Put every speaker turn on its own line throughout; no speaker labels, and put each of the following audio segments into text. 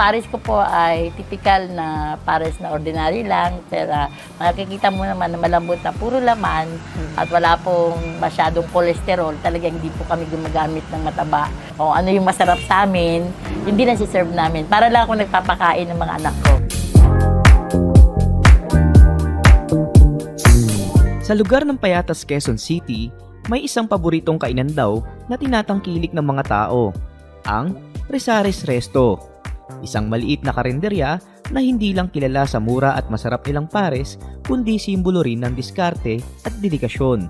pares ko po ay typical na pares na ordinary lang. Pero makikita mo naman na malambot na puro laman at wala pong masyadong kolesterol. Talagang hindi po kami gumagamit ng mataba. O ano yung masarap sa amin, hindi na si-serve namin. Para lang ako nagpapakain ng mga anak ko.
Sa lugar ng Payatas, Quezon City, may isang paboritong kainan daw na tinatangkilik ng mga tao, ang Resares Resto. Isang maliit na karinderya na hindi lang kilala sa mura at masarap nilang pares, kundi simbolo rin ng diskarte at dedikasyon.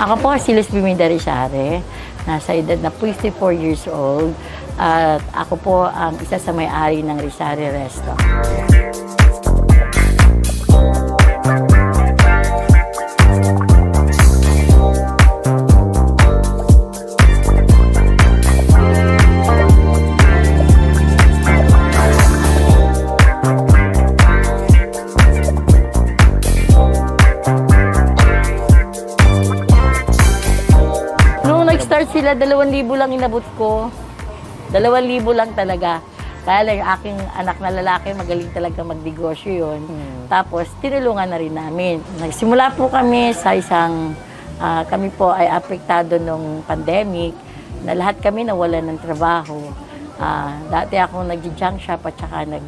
Ako po si Luz Biminda Rizare, nasa edad na 54 years old. At ako po ang isa sa may-ari ng Rizare Resto. Nag-start sila, 2,000 lang inabot ko. 2,000 lang talaga. Kaya lang, aking anak na lalaki, magaling talaga magnegosyo yun. Tapos, tinulungan na rin namin. Nagsimula po kami sa isang, ah, kami po ay apektado nung pandemic, na lahat kami nawalan ng trabaho. Ah, dati ako nag-junk shop at saka nag,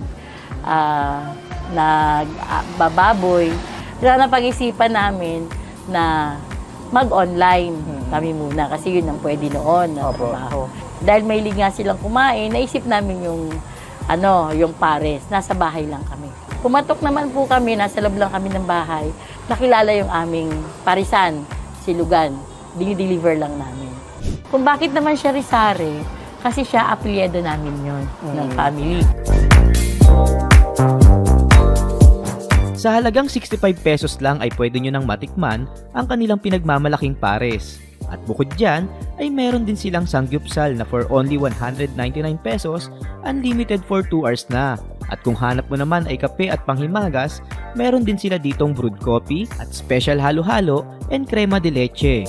nag ah, bababoy. Kaya napag-isipan namin na mag-online kami muna kasi yun ang pwede noon na
Opo.
trabaho. Dahil may nga silang kumain, naisip namin yung ano, yung pares. Nasa bahay lang kami. Pumatok naman po kami, nasa loob lang kami ng bahay. Nakilala yung aming parisan, si Lugan. Dinideliver lang namin. Kung bakit naman siya Rizare, kasi siya apelyido namin yon ng family.
Sa halagang 65 pesos lang ay pwede nyo nang matikman ang kanilang pinagmamalaking pares. At bukod dyan, ay meron din silang sangyupsal na for only 199 pesos, unlimited for 2 hours na. At kung hanap mo naman ay kape at panghimagas, meron din sila ditong brewed coffee at special halo-halo and crema de leche.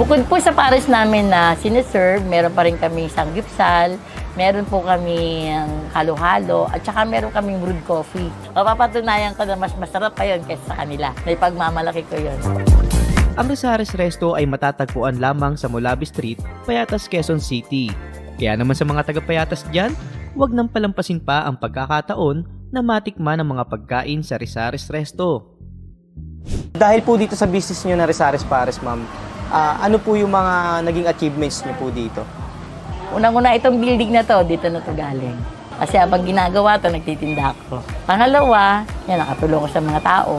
Bukod po sa pares namin na sineserve, meron pa rin kami sanggipsal, meron po kami ang halo-halo, at saka meron kaming brewed coffee. Mapapatunayan ko na mas masarap pa yun kaysa sa kanila. May pagmamalaki ko yun.
Ang Rosares Resto ay matatagpuan lamang sa Molabi Street, Payatas, Quezon City. Kaya naman sa mga taga-Payatas dyan, huwag nang palampasin pa ang pagkakataon na matikman ang mga pagkain sa Rizares Resto.
Dahil po dito sa business nyo na Resares Pares, ma'am, ah, ano po yung mga naging achievements nyo po dito?
Unang-una itong building na to, dito na to galing. Kasi habang ginagawa to, nagtitinda ako. Pangalawa, yan, nakatulong ko sa mga tao.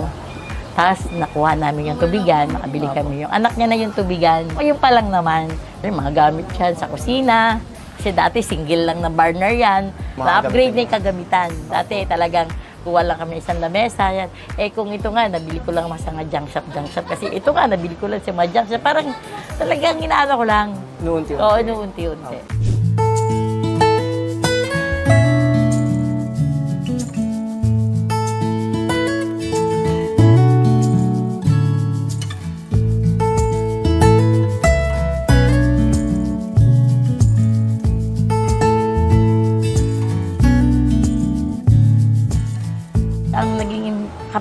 Tapos, nakuha namin yung tubigan, nakabili kami yung anak niya na yung tubigan. O yung pa lang naman, yung mga gamit yan sa kusina. Kasi dati single lang na burner yan.
Mga
Na-upgrade na yung kagamitan. Dati talagang kuha lang kami isang lamesa. Yan. Eh kung ito nga, nabili ko lang mas nga junk shop, junk shop. Kasi ito nga, nabili ko lang sa mga junk shop. Parang talagang inaano ko lang.
Noon, tiyo.
Oo, inuunti-unti. Ang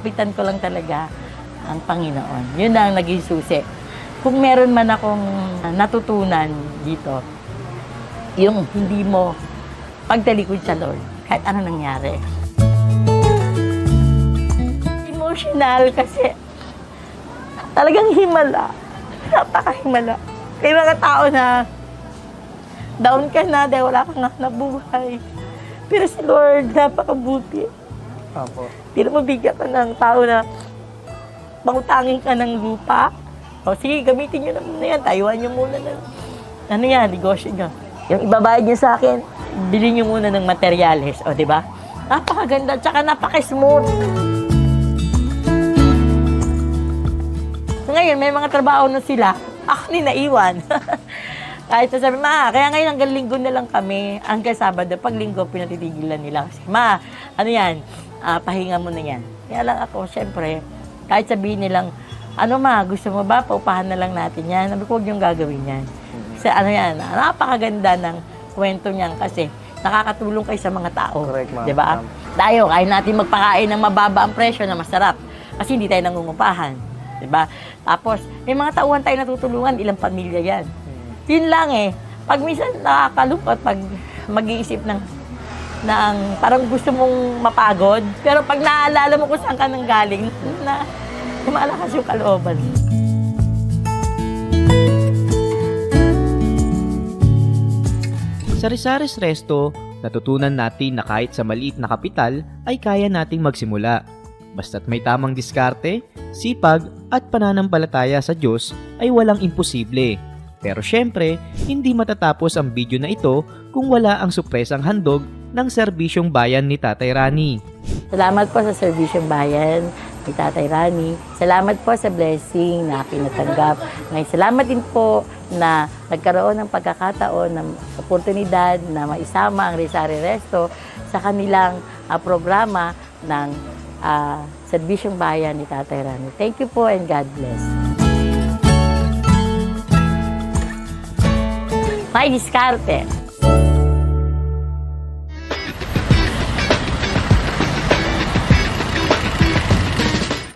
naging kapitan ko lang talaga ang Panginoon. Yun ang naging susi. Kung meron man akong natutunan dito, yung hindi mo pagtalikod sa Lord, kahit ano nangyari. Emotional kasi talagang himala. Napakahimala. May mga tao na down ka na dahil wala kang hanap buhay. Pero si Lord, napakabuti.
Opo.
Pinamabigyan ka ng tao na pangutangin ka ng lupa. O sige, gamitin nyo na muna yan. Tayuan nyo muna ng, ano yan, negosyo nyo. Yung ibabayad nyo sa akin, bili nyo muna ng materyales. O, di ba? Napakaganda, tsaka napaka-smooth. Ngayon, may mga trabaho na sila. Ako ni naiwan. Kahit na sabi, ma, kaya ngayon hanggang linggo na lang kami. Hanggang Sabado, pag linggo, pinatitigilan nila. Kasi, ma, ano yan, ah, pahinga mo na yan. Kaya lang ako, syempre, kahit sabihin nilang, ano ma, gusto mo ba, paupahan na lang natin yan. Sabi ko, huwag niyong gagawin yan. sa ano yan, napakaganda ng kwento niyan kasi nakakatulong kayo sa mga tao.
Correct, ma'am.
'Di ba?
Ma'am.
Tayo, kaya natin magpakain ng mababa ang presyo na masarap kasi hindi tayo nangungupahan. 'Di ba? Tapos, may mga tauhan tayo natutulungan, ilang pamilya yan. Yun lang eh. Pag minsan nakakalungkot, pag mag-iisip ng na ang parang gusto mong mapagod, pero pag naalala mo kung saan ka nang galing, na lumalakas yung kalooban.
Sa Rizares Resto, natutunan natin na kahit sa maliit na kapital ay kaya nating magsimula. Basta't may tamang diskarte, sipag at pananampalataya sa Diyos ay walang imposible. Pero syempre, hindi matatapos ang video na ito kung wala ang supresang handog ng serbisyong bayan ni Tatay Rani.
Salamat po sa serbisyong bayan ni Tatay Rani. Salamat po sa blessing na pinatanggap. Ngayon, salamat din po na nagkaroon ng pagkakataon, ng oportunidad na maisama ang Rizari Resto sa kanilang ah, programa ng ah, serbisyong bayan ni Tatay Rani. Thank you po and God bless. May diskarte.